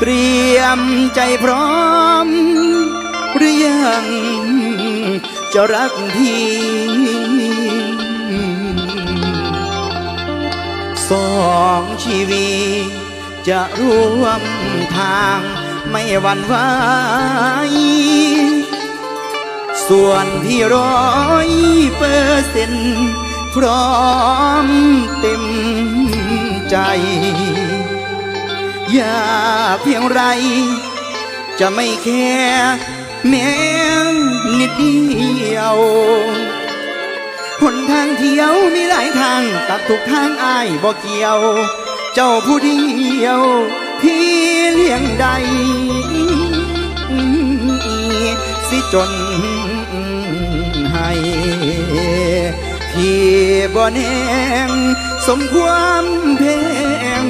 เตรียมใจพร้อม หรือยังจะรักพี่สองชีวิตจะร่วมทางไม่หวั่นไหวส่วนพี่ร้อยเปอร์เซ็นต์พร้อมเต็มใจ ยากเพียงไร จะไม่แค่แม้นิดเดียวหนทางเที่ยวมีหลายทางตัดทุกทางอายบ่เกี่ยว เจ้าผู้เดียว พี่เลี้ยงใด สิจนให้พี่บ่แนงสมความเพง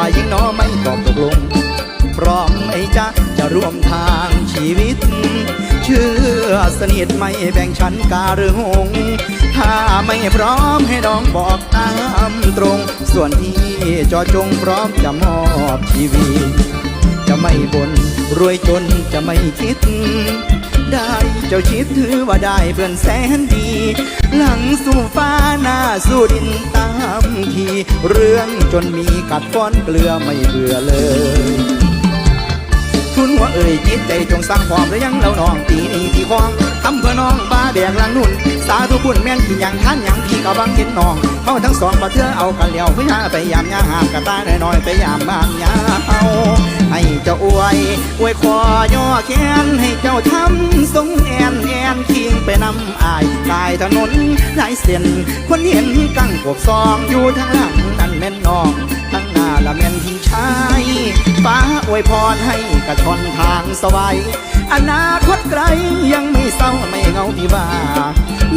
ฝ่ายหญิงน้อไม่ตอบตกลง พร้อมไหมจ๊ะจะร่วมทางชีวิต เชื่อสนิทไม่แบ่งชั้นกาหรือหง ถ้าไม่พร้อมให้น้องบอกตามตรง ส่วนที่จอจงพร้อมจะมอบชีวิต จะไม่บน่นรวยจนจะไม่คิด ได้ เจ้าชิดถือว่าได้เพื่อนแสนดี หลังสู่ฟ้าหน้าสู่ดินตามที เรื่องจนมีกัดก้อนเกลือไม่เบื่อเลย ทุนหัวเอ่ยจิตใจจงสร้างความหรือยังเราน้องปีนี้พี่ควงทำเพื่อน้องบ้าแบกหลังนุ่น สาธุคุณแม่นกินอย่างท่านอย่างพี่กะบังเห็นน้องเขาทั้งสองมาเทื่อเอากันเลี้ยวพยาไปยามยาหากระตาน้อยไปยามบานยาเอาให้เจ้าอวยอวยคอย่อแขนให้เจ้าทำทรงแอนแอนคิงไปนำอายกายถนนหลายเส้นคนเห็นกั้งกบซองอยู่ทางหลังนั่นแม่นน้องทั้งหน้าละแม่นพี่ชายฟ้าอวยพรให้ กระชอนทางสวัยอนาคตไกลยังไม่เศร้าไม่เงาพี่บ้า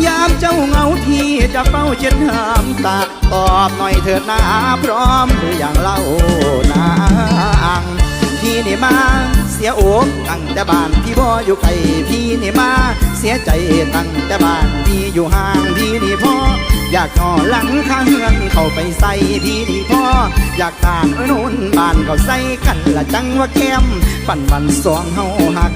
ยามเจ้าเงาที่จะเฝ้าเช็ดน้ำตาตอบหน่อยเถิดนาพร้อมหรืออย่างเล่านางพี่นี่มาเสียโอกตั้งแต่บ้านพี่บ่อยู่ไกลพี่นี่มาเสียใจตั้งแต่บ้านพี่อยู่ห่างพี่นี่พ่ออยากนอหลังข้างเฮือนเข้าไปใส่พี่ดีพ่อ อยากทานเอ้ยโน่นบ้านเขาใส่กันละจังว่าแก้มปั่นวันสองเฮาหัก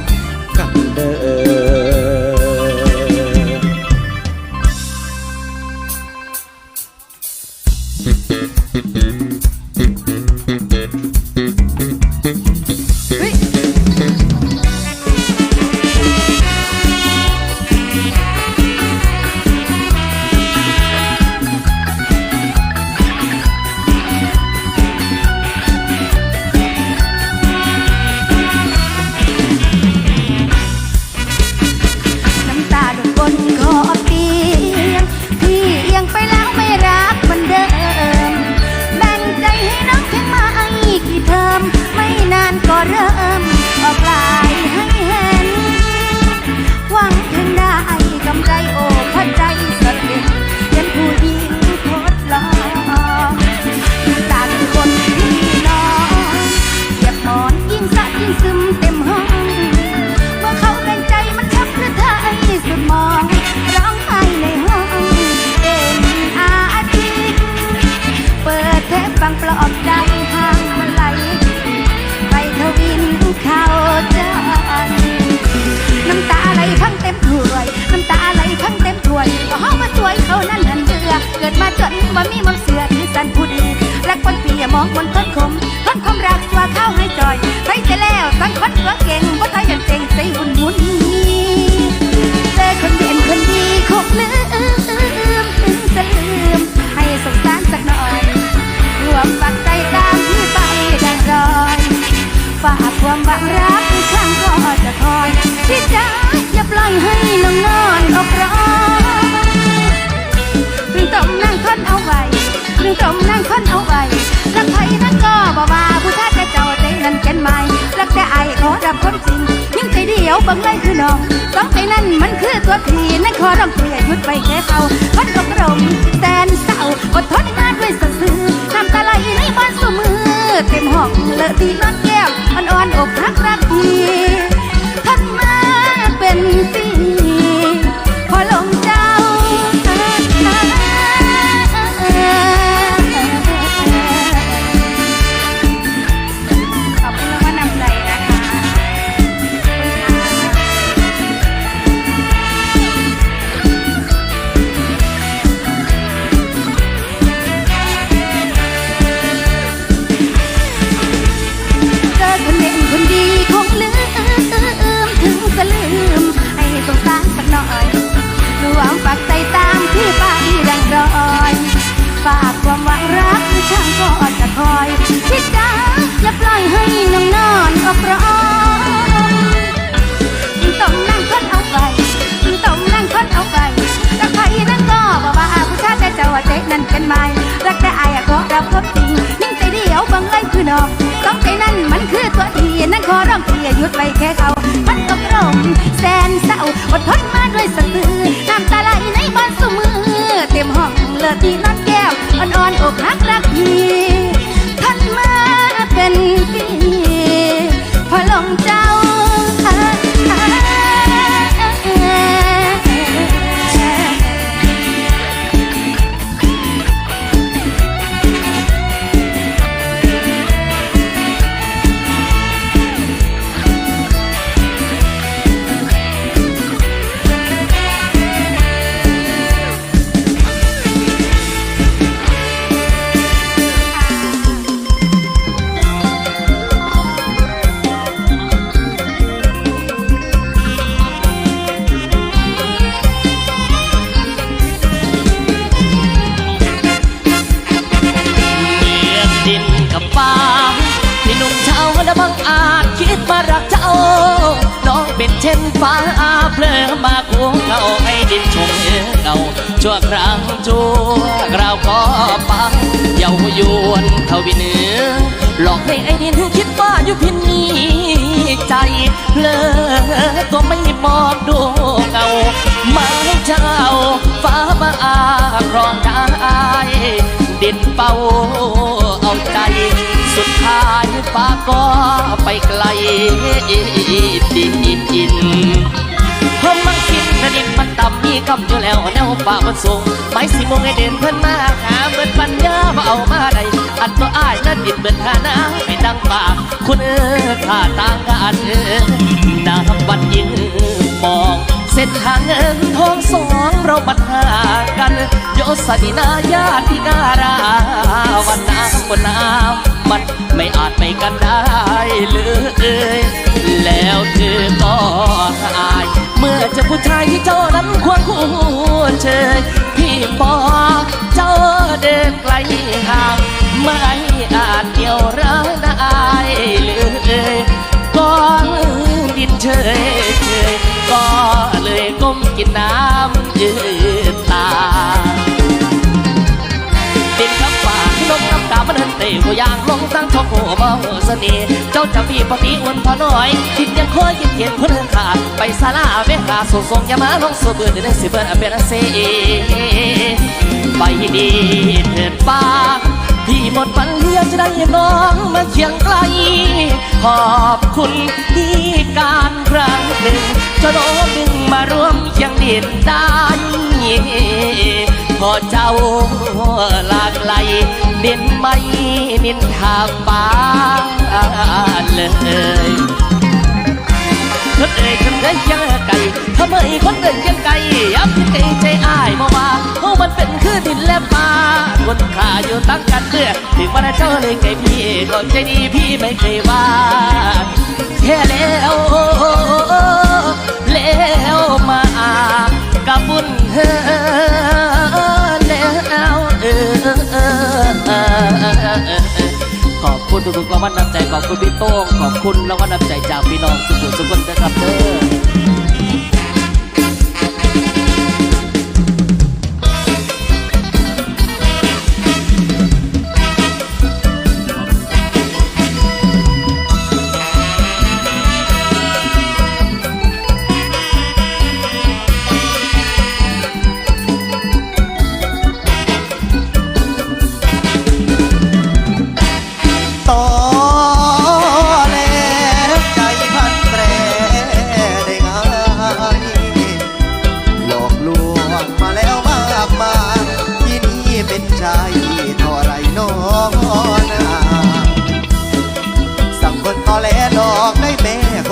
รักคนเปียมองคนต้นคมต้นคมรักตัวเข้าให้จอยไปเสียแล้วสังคนเหลือเก่งว่าไทยยันเจ๋งใจหุ่นหุ่นเจอคนเด่นคนดีคงลืมถึงจะลืม ให้สงสารสักหน่อยรวมปักใจตามที่ไปดังรอยฝากความหวังรักช่างก็จะคอยพี่จ๋าอย่าปล่อยให้น้องนอนอกร้อนเพึ่งต้มนั่งค้นเอาไว้เพึ่งต้มนั่ง บังเลยคือน้องสองไปนั่นมันคือตัวผีนั่นขอร้องเพียหยุดไปแค่เขาพันอกรมแสนเศร้าอดทนมาด้วยสัตซื้อน้ำตาไหลในบ้านสมือ เต็มห้องเลอะตีนอนแก้วอ่อนๆอกพักรักทีทักมาเป็นปีันใหม่รักแต่อายอะก็รับความจริงยิ่งใจเดียวบังเลยคือนอกต้องใจนั้นมันคือตัวทีนั่นขอร้องเพียหยุดไปแค่เขามันตกลงแสนเศร้าอดทนมาด้วยสะตือน้ำตาไหลในบ้านสมือ เต็มห้องเลือดที่นอนแก้วอ่อนๆอกหักรักพี่ ครั้งชั่วคราวก็ไปเยาวยวนเขาวินเนื้อหลอกให้ไอ้ดินคิดว่าอยู่พินนี้ใจเลอก็ไม่มองดูเงามาให้เจ้าฟ้ามาอาครองได้ดินเป่าเอาใจสุดท้ายฟ้าก็ไปไกลดินอินพราะ มันต่ำมีคำอยู่แล้วแนวฟ้ามันสูงไม้สีมงให้เด่นเพิ่นมาหาเบิดปัญญาว่าเอามาได้อันตัวอ้ายนั้นดินเบิดหานาให้ดังปากคุณเออข้าต่างกันเออน้ำวันยืนมองเส้นทางเงินทองสองเราบัดหากันโยสดินาญาติการาวันน้ำบนน้ำมันไม่อาจไปกันได้เลยแล้วเธอก็อาย เมื่อจะผู้ชายที่เจ้านั้นควงคู่เชยพี่บอามันเหินเตะหัวยางลงตั้งทองหัวบ่เสน่ห์เจ้าจะมีปฏิอ้วนพอน้อยทินยังคอยยินเย็นคนเหินขาดไปซาลาเวหาส่งส่งยามาลงสู่เบื่อเดือนสิเบื่อเป็นเซไปดีเถิดป้าพี่หมดปันเลี้ยจะได้น้องมาเคียงไกล ขอบคุณที่การครั้งหนึ่งจะโดนดึงมาร่วมเคียงดินด้พอเจ้าลากไกลเด่นไม่นินทางฟ้าเลยคนเอ่ยคนเอ่ยยังไก่ทำไมคนเอ่ยยังไก่ย้ำที่ใจใจอ้ายมาว่า คนขาอยู่ตั้งกันเมื่อถึงวันเจ้าเลยไก่พี่ก็ใจดีพี่ไม่เคยว่าแค่แล้วแล้วมากับบุญเธอแล้วเออขอบคุณทุกๆรางวัลน้ำใจขอบคุณพี่โต้งขอบคุณรางวัลน้ำใจจากพี่น้องสุขุมสุขคนนะครับเด้อ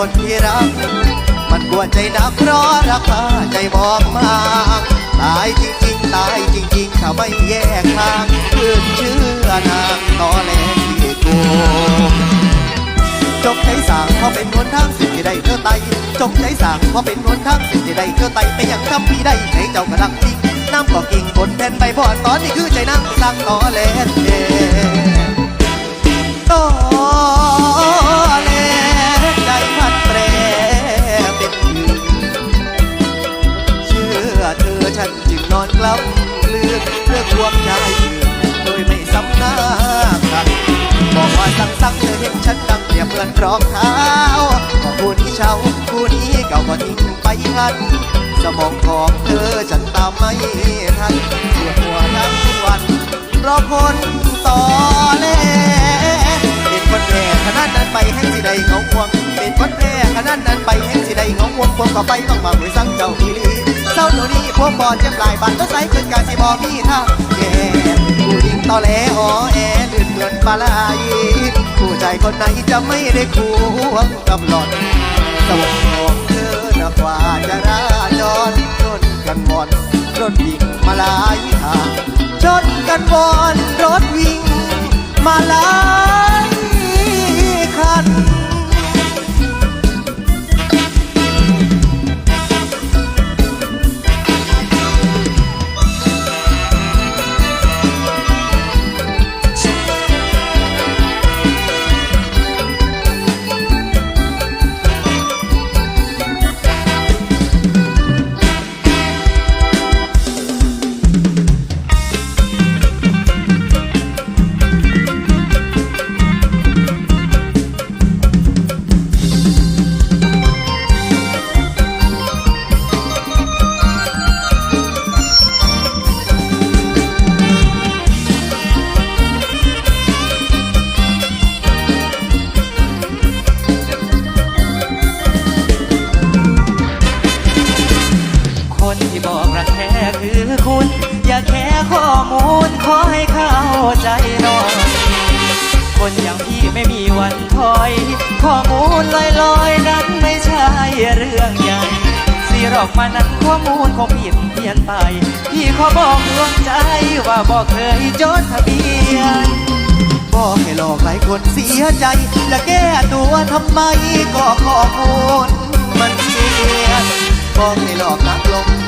คนที่รัก มันปวดใจนักเพราะราคาใจบอกมากตายจริงๆ ตายจริงๆ ถ้าไม่แยกทางคืนเชื่อนางตอแหลที่โกงจงใจสั่งเพราะเป็นคนทางสิ่งที่ได้เธอไตจงใจสั่งเพราะเป็นคนทางสิ่งที่ได้เธอไตแต่ยังทำพี่ได้ในเจ้ากระดังจริงน้ำก็กิ่งบนแผ่นใบบอนตอนนี้คือใจนั่งสั่งตอแลนเอต่อ ล้ำเลือกเพื่อความใจอื่นโดยไม่ซ้ำหน้ากันบอกว่าสั่งสั่งเธอเห็นฉันดังเปรียบเหมือนรองเท้าก็คู่นี้เช่าคู่นี้เก่าก็ทิ้งไปหันสมองของเธอฉันตามไม่ทันปวดหัวทั้งวันเพราะคนต่อแลเป็นคนแรกขนาดนั้นไปให้สิได้เขาควงเป็นคนแรกขนาดนั้นไปให้สิได้เขาควงควงก็ไปต้องมาหวยสั่งเจ้าอีหลี เศร้าตัวนี้พวกบอลเจ็บลายบาดต้องใส่เกินกาสิบอมีทาแก่ผู้หญิงต่อแหลอ๋อแอลื่นเหมือนปลาไหลผู้ใจคนไหนจะไม่ได้ควงกับหลอนสวงของเธอนักว่าจะราจรชนกันบอนรถวิ่งมาหลายทางชนกันบอนรถวิ่งมาหลาย ที่บอกรักแท้คือคุณ อย่าแค่ข้อมูลขอให้เข้าใจหน่อยคนอย่างพี่ไม่มีวันถอย ข้อมูลลอยๆนั้นไม่ใช่เรื่องใหญ่สิหรอกมานั้นข้อมูลของผิดเพี้ยนไป พี่ขอบอกดวงใจว่าบอกเคยจดทะเบียนบอกให้หลอกหลายคนเสียใจจะแก้ตัวทำไมก็ข้อมูลมันเพี้ยนบอกให้หลอกนักลง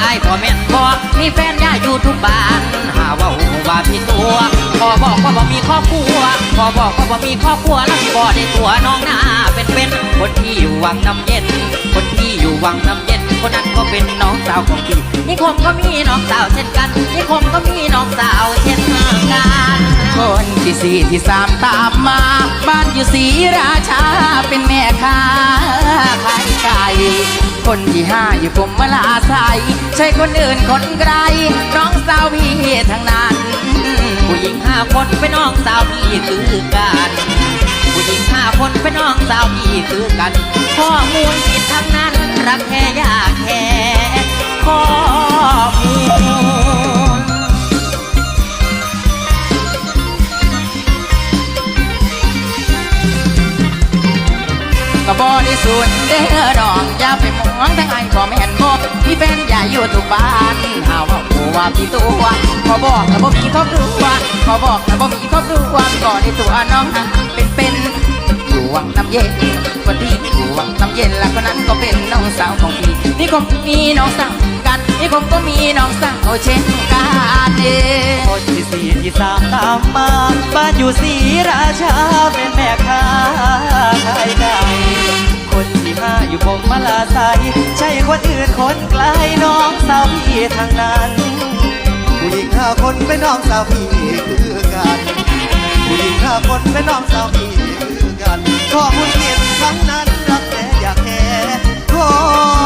ไอ้ายพ่อแม่นบอมีแฟนย่าอยู่ทุกบ้านหาว่าว่าพี่ตัวพอบอกว่าบ่มีครอบครัวพอบอกว่าบ่มีครอบครัวแล้วบ่ได้ตัวน้องหน้าเป็นเป็นคนที่อยู่วังน้ำเย็น คนที่อยู่วังน้ำเย็น คนนั้นก็เป็นน้องสาวของพี่นิคมก็มีน้องสาวเช่นกันนิคมก็มีน้องสาวเช่นกันคนที่สี่ที่สามตามมา บ้านอยู่ศรีราชาเป็นแม่ค้าขายไก่ คนที่ห้าอยู่กรมมลาใสใช่คนอื่นคนไกลน้องสาวพี่ทั้งนั้น ผู้หญิงห้าคนเป็นน้องสาวพี่คือกันผู้หญิงห้าคนเป็นน้องสาวพี่คือกันข้อมูลผิดทั้งนั้นรักแค่ยากแค่ข้อมูล ก็บริสุทธิ์เด้อดอกอย่าไปมองทั้งไอ้พ่อแม่นบอกพี่เป็นอย่าอยู่ทุกบ้านเอาว่าผัวพี่ตัวขอบอกแล้วบ่มีครอบครัวขอบอกแล้วบ่มีครอบครัวก็ได้ตัวน้องเป็นเป็น อยู่วังน้ำเย็นคนที่อยู่วังน้ำเย็นแล้วคนนั้นก็เป็นน้องสาวของพี่นี่คงมีน้องสาวกันนี่คงก็มีน้องสาวเช่นกันเด้คนที่สี่ที่สามตามมาบ้านอยู่ศรีราชาเป็นแม่ค้าขายไก่คนที่ห้าอยู่กรมมาลาใสใช่คนอื่นคนไกลน้องสาวพี่ทางนั้นผู้หญิงห้าคนเป็นน้องสาวพี่คือกันผู้หญิงห้าคนเป็นน้องสาวพี่ ข้อมูลเห็นครั้งนั้นรักแท้อยากแค่กอ